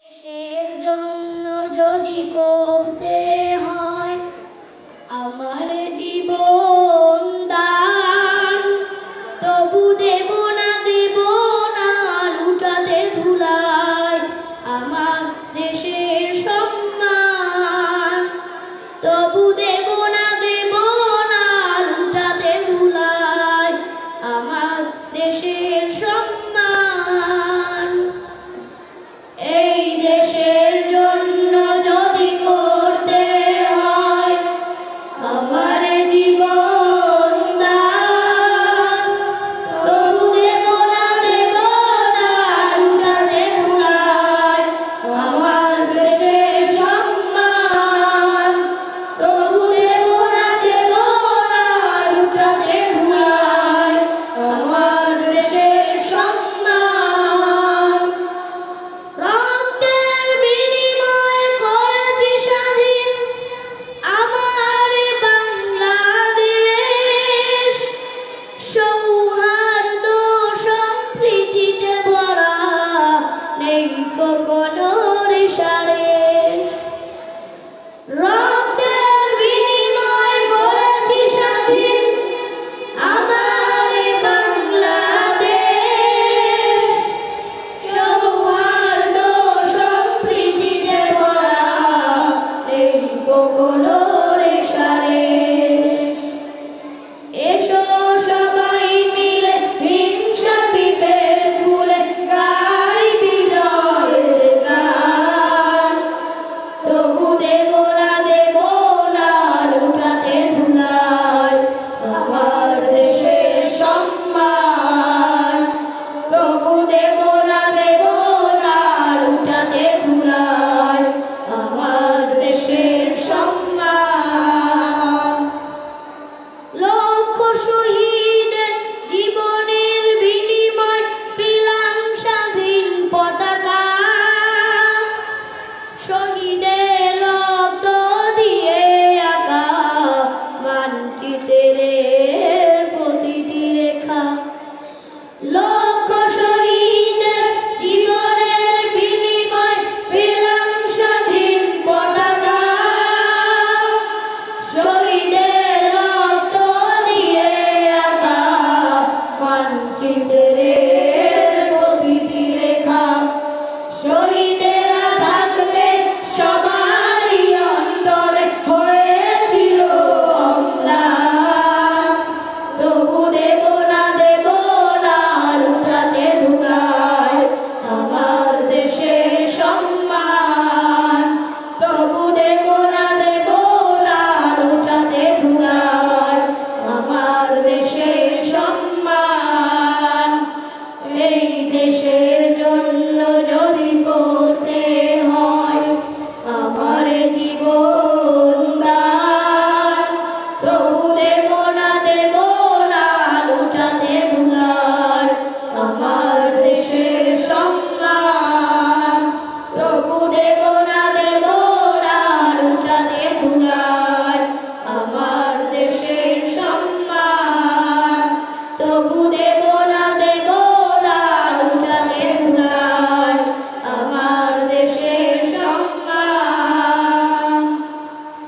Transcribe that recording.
দেশের জন্য হয়, আমার জীবন দান। তবু দেব দেব না, লুটাতে ধুলায়। আমার দেশের সম্মান poder এই দেশে